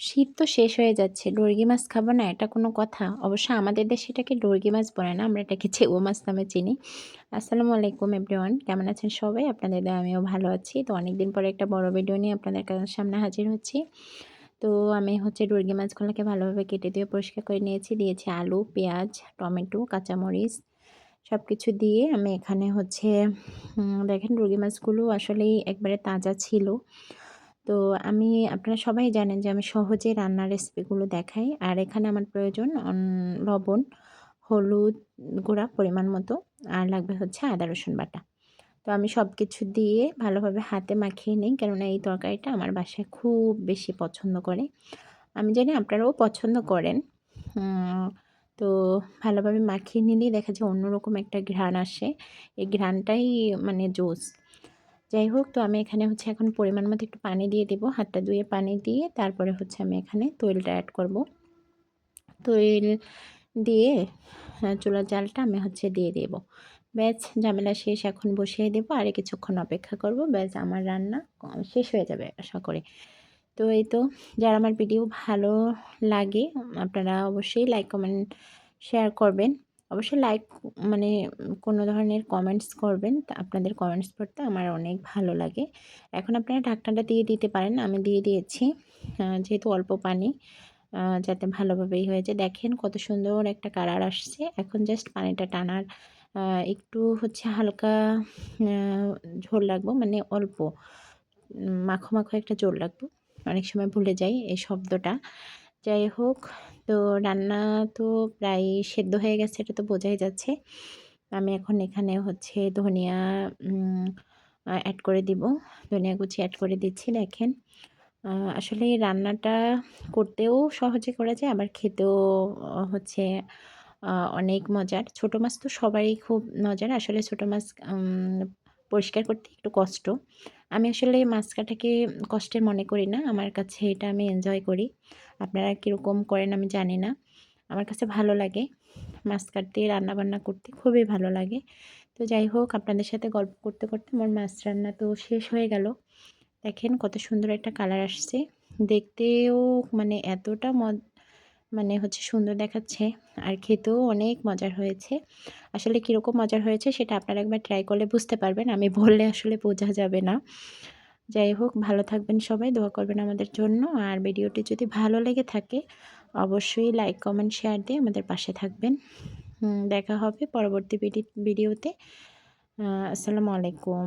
শীত তো শেষ হয়ে যাচ্ছে। ডর্গি মাছ খাব না, এটা কোনো কথা। অবশ্য আমাদের দেশে এটাকে ডর্গি মাছ বলে না, আমরা এটাকে চেউ মাছ নামে চিনি। আসসালামু আলাইকুম এভরিওয়ান, কেমন আছেন সবাই? আপনাদের আমিও ভালো আছি। তো অনেকদিন পরে একটা বড় ভিডিও নিয়ে আপনাদের সামনে হাজির হচ্ছি। তো আমি হচ্ছে ডর্গি মাছগুলোকে ভালোভাবে কেটে দিয়ে পরিষ্কার করে নিয়েছি। দিয়েছি আলু, পেঁয়াজ, টমেটো, কাঁচামরিচ সব কিছু দিয়ে আমি এখানে হচ্ছে দেখেন ডর্গি মাছগুলো আসলেই একবারে তাজা ছিল। তো আমি, আপনারা সবাই জানেন যে আমি সহজে রান্নার রেসিপিগুলো দেখাই। আর এখানে আমার প্রয়োজন লবণ, হলুদ গুঁড়া পরিমাণ মতো, আর লাগবে হচ্ছে আদা, রসুন বাটা। তো আমি সব কিছু দিয়ে ভালোভাবে হাতে মাখিয়ে নিই, কেননা এই তরকারিটা আমার বাসায় খুব বেশি পছন্দ করে। আমি জানি আপনারাও পছন্দ করেন। তো ভালোভাবে মাখিয়ে নিলেই দেখা যায় অন্যরকম একটা ঘ্রাণ আসে। এই ঘ্রাণটাই মানে জোস। যাই হোক, তো আমি এখানে হচ্ছে এখন পরিমাণ মতো একটু পানি দিয়ে দেবো। হাতটা ধুয়ে পানি দিয়ে তারপরে হচ্ছে আমি এখানে তৈলটা অ্যাড করব। তৈল দিয়ে চুলার জালটা আমি হচ্ছে দিয়ে দেব। ব্যাস, ঝামেলা শেষ। এখন বসিয়ে দেবো আর কিছুক্ষণ অপেক্ষা করব। ব্যাস, আমার রান্না শেষ হয়ে যাবে আশা করি। তো এই তো, যারা আমার ভিডিও ভালো লাগে, আপনারা অবশ্যই লাইক কমেন্ট শেয়ার করবেন। অবশ্যই লাইক মানে কোনো ধরনের কমেন্টস করবেন। আপনাদের কমেন্টস পড়তে আমার অনেক ভালো লাগে। এখন আপনারা ঢাকনাটা দিয়ে দিতে পারেন। আমি দিয়ে দিয়েছি যেহেতু অল্প পানি যাতে ভালোভাবেই হয়েছে দেখেন কত সুন্দর একটা কালার আসছে। এখন জাস্ট পানিটা টানার একটু হচ্ছে হালকা ঝোল লাগবো মানে অল্প মাখো মাখো একটা ঝোল লাগবো অনেক সময় ভুলে যাই এই শব্দটা। যাই হোক তো রান্না তো প্রায় সেদ্ধ হয়ে গেছে, এটা তো বোঝাই যাচ্ছে। আমি এখন এখানে হচ্ছে ধনিয়া অ্যাড করে দিব। ধনিয়া কুচি অ্যাড করে দিচ্ছি, দেখেন। আসলে রান্নাটা করতেও সহজে করা যায়, আবার খেতেও হচ্ছে অনেক মজার। ছোটো মাছ তো সবারই খুব মজার। আসলে ছোটো মাছ পরিষ্কার করতে একটু কষ্ট। আমি আসলে মাছ কাটাকে কষ্টের মনে করি না। আমার কাছে এটা আমি এনজয় করি। আপনারা কীরকম করেন আমি জানি না। আমার কাছে ভালো লাগে। মাছ কাটতে রান্নাবান্না করতে খুবই ভালো লাগে। তো যাই হোক, আপনাদের সাথে গল্প করতে করতে আমার মাছ রান্না তো শেষ হয়ে গেল। দেখেন কত সুন্দর একটা কালার আসছে। দেখতেও মানে এতটা মজ মানে হচ্ছে সুন্দর দেখাচ্ছে। আর খেতেও অনেক মজার হয়েছে। আসলে কীরকম মজার হয়েছে সেটা আপনারা একবার ট্রাই করলে বুঝতে পারবেন। আমি বললে আসলে বোঝা যাবে না। যাই হোক, ভালো থাকবেন সবাই, দোয়া করবেন আমাদের জন্য। আর ভিডিওটি যদি ভালো লেগে থাকে, অবশ্যই লাইক কমেন্ট শেয়ার দিয়ে আমাদের পাশে থাকবেন। দেখা হবে পরবর্তী ভিডিওতে। আসসালামু আলাইকুম।